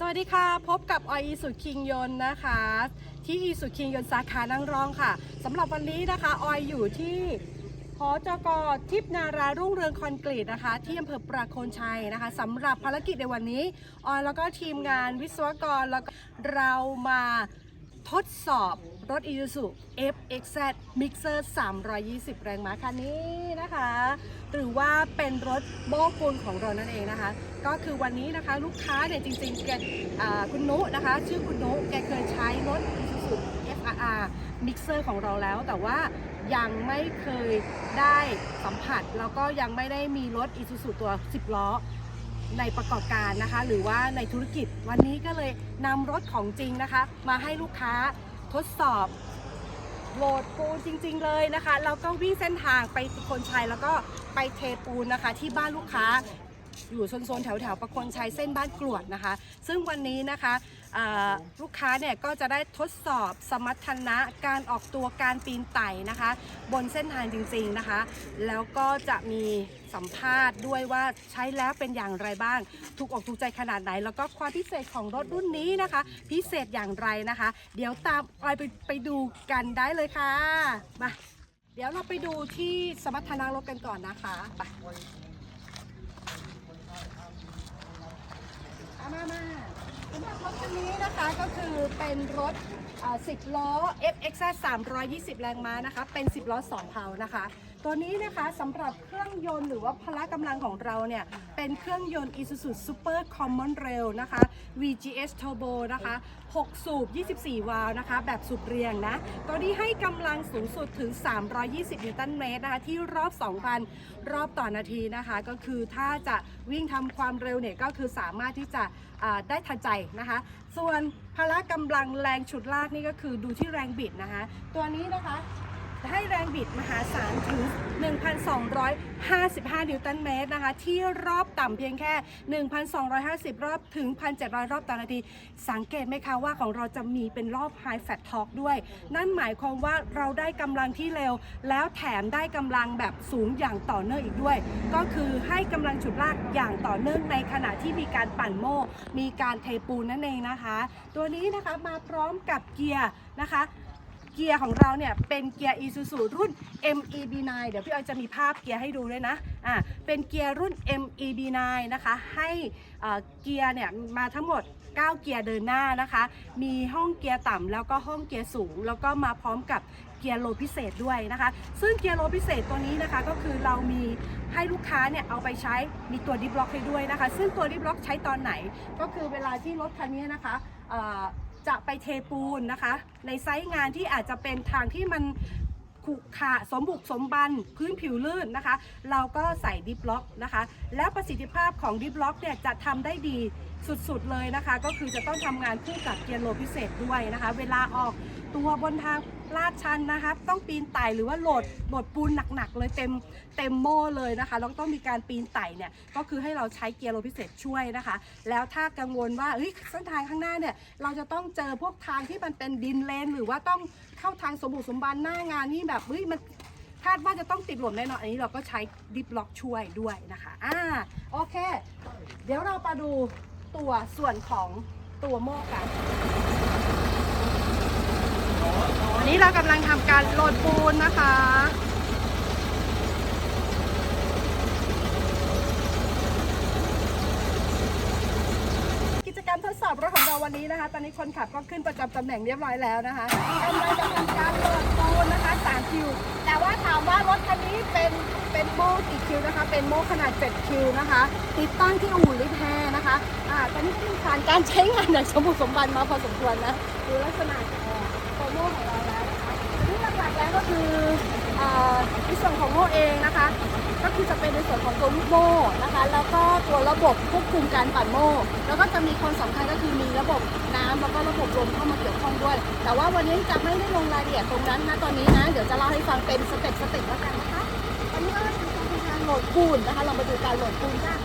สวัสดีค่ะ พบกับออยอีสุคิงยนนะคะ ที่อีสุคิงยนสาขานังรองค่ะสำหรับวันนี้นะคะออยอยู่ที่หอจกทิพนารารุ่งเรืองคอนกรีตนะคะ ที่อำเภอประโคนชัยนะคะสำหรับภารกิจในวันนี้ออยแล้วก็ทีมงานวิศวกรแล้วก็เรามาทดสอบ รถ Isuzu FXZ Mixer 320 แรงม้าคันนี้นะคะ หรือว่าเป็นรถโม้ปูนของเรานั่นเองนะคะ ก็คือวันนี้นะคะลูกค้าเนี่ยจริงๆแกคุณนุนะคะ ชื่อคุณนุแกเคยใช้รถ Isuzu FRR Mixer ของเราแล้ว แต่ว่ายังไม่เคยได้สัมผัส แล้วก็ยังไม่ได้มีรถ Isuzu ตัว 10 ล้อในประกอบการนะคะ หรือว่าในธุรกิจวันนี้ก็เลยนำรถของจริงนะคะ มาให้ลูกค้า ทดสอบโหลดปูนจริง ๆ เลยนะคะแล้วก็วิ่งเส้นทางไปประโคนชัยแล้วก็ไปเทปูนนะคะ ที่บ้านลูกค้า อยู่โซนๆแถวๆประคนชัยเส้นบ้านกรวดนะคะ ซึ่งวันนี้นะคะลูกค้าเนี่ยก็จะได้ทดสอบสมรรถนะการออกตัวการปีนไต่นะคะ บนเส้นทางจริงๆนะคะ แล้วก็จะมีสัมภาษณ์ด้วยว่าใช้แล้วเป็นอย่างไรบ้าง ถูกอกถูกใจขนาดไหน แล้วก็ความพิเศษของรถรุ่นนี้นะคะ พิเศษอย่างไรนะคะ เดี๋ยวตามออยไปไปดูกันได้เลยค่ะมาเดี๋ยวเราไปดูที่สมรรถนะรถกันก่อนนะคะไปเอา มามาสำหรับรถคันนี้นะคะก็คือเป็นรถ10 ล้อ FX 320 แรงม้านะคะ เป็น 10 ล้อ 2เพานะคะ ตัวนี้นะคะสำหรับเครื่องยนต์หรือว่าพละกำลังของเราเนี่ย เป็นเครื่องยนต์ Isuzu Super Common Rail นะคะ VGS Turbo นะคะ 6 สูบ 24 วาล์วนะคะ แบบสูบเรียงนะ ตัวนี้ให้กำลังสูงสุดถึง 320 นิวตันเมตรนะคะ ที่รอบ 2,000 รอบต่อนาทีนะคะ ก็คือถ้าจะวิ่งทำความเร็วเนี่ย ก็คือสามารถที่จะได้ทันใจนะคะ ส่วนพละกำลังแรงฉุดลากนี่ก็คือดูที่แรงบิดนะคะ ตัวนี้นะคะ ให้แรงบิดมหาศาลถึง 1,255 นิวตันเมตรนะคะ ที่รอบต่ำเพียงแค่ 1,250 รอบถึง 1,700 รอบต่อนาที สังเกตไหมคะว่าของเราจะมีเป็นรอบ High Fat Torque ด้วย นั่นหมายความว่าเราได้กำลังที่เร็ว แล้วแถมได้กำลังแบบสูงอย่างต่อเนื่องอีกด้วย ก็คือให้กำลังฉุดลากอย่างต่อเนื่องในขณะที่มีการปั่นโม่ มีการเทปูนนั่นเองนะคะ ตัวนี้นะคะมาพร้อมกับเกียร์นะคะ เกียร์ของเราเนี่ยเป็นเกียร์ Isuzu รุ่น MEB9 เดี๋ยวพี่ออยจะมีภาพเกียร์ให้ดูด้วยนะอ่าเป็นเกียร์รุ่น MEB9 นะคะ ให้เกียร์เนี่ยมาทั้งหมด 9 เกียร์เดินหน้านะคะ มีห้องเกียร์ต่ำแล้วก็ห้องเกียร์สูง แล้วก็มาพร้อมกับเกียร์โลพิเศษด้วยนะคะ ซึ่งเกียร์โลพิเศษตัวนี้นะคะก็คือเรามีให้ลูกค้าเนี่ยเอาไปใช้มีตัวดิฟล็อกให้ด้วยนะคะ ซึ่งตัวดิฟล็อกใช้ตอนไหนก็คือเวลาที่รถคันนี้นะคะ จะไปเทปูนนะคะ ในไซต์งานที่อาจจะเป็นทางที่มันขรุขระสมบุกสมบันพื้นผิวลื่นนะคะ เราก็ใส่ดิฟล็อกนะคะ แล้วประสิทธิภาพของดิฟล็อกเนี่ยจะทำได้ดีสุดๆเลยนะคะ ก็คือจะต้องทำงานคู่กับเกียร์โลพิเศษด้วยนะคะ เวลาออก ตัวบนทางลาดชันนะคะต้องปีนไต่หรือว่าโหลดโหลดปูนหนักๆเลยเต็มเต็มโม่เลยนะคะแล้วต้องมีการปีนไต่เนี่ยก็คือให้เราใช้เกียร์โลพิเศษช่วยนะคะ แล้วถ้ากังวลว่าเฮ้ยเส้นทางข้างหน้าเนี่ยเราจะต้องเจอพวกทางที่มันเป็นดินเลน หรือว่าต้องเข้าทางสมบุกสมบันหน้างานนี่แบบเฮ้ยมันคาดว่าจะต้องติดหล่มแน่นอนอันนี้เราก็ใช้ดิฟล็อกช่วยด้วยนะคะอ่าโอเค เดี๋ยวเรามาดูตัวส่วนของตัวโม่กัน อันนี้เรากำลังทำการโหลดปูนนะคะกิจกรรมทดสอบรถของเราวันนี้นะคะ ตอนนี้คนขับก็ขึ้นประจำตำแหน่งเรียบร้อยแล้วนะคะกำลังจะทำการโหลดปูนนะคะ3คิว แต่ว่าถามว่ารถคันนี้เป็นเป็นโม่กี่คิวนะคะ เป็นโม่ขนาด 7 คิวนะคะ ติดตั้งที่อู่ลิแฮนะคะ อ่า ตอนนี้ก็มีผ่านการใช้งานอย่างสมบูรณ์สมบันมาพอสมควรนะ ดูลักษณะ โม่ของเราแล้วนะคะที่หลักๆแล้วก็คืออ่าในส่วนของโม่เองนะคะ ก็คือจะเป็นในส่วนของตัวลูกโม่นะคะ แล้วก็ตัวระบบควบคุมการปั่นโม่ แล้วก็จะมีคนสำคัญก็คือมีระบบน้ำแล้วก็ระบบลมเข้ามาเกี่ยวข้องด้วย แต่ว่าวันนี้จะไม่ได้ลงรายละเอียดตรงนั้นนะตอนนี้นะ เดี๋ยวจะเล่าให้ฟังเป็นสเต็ปสเต็ปแล้วกันนะคะตอนนี้ก็จะเป็นการโหลดปูนนะคะ เรามาดูการโหลดปูนกัน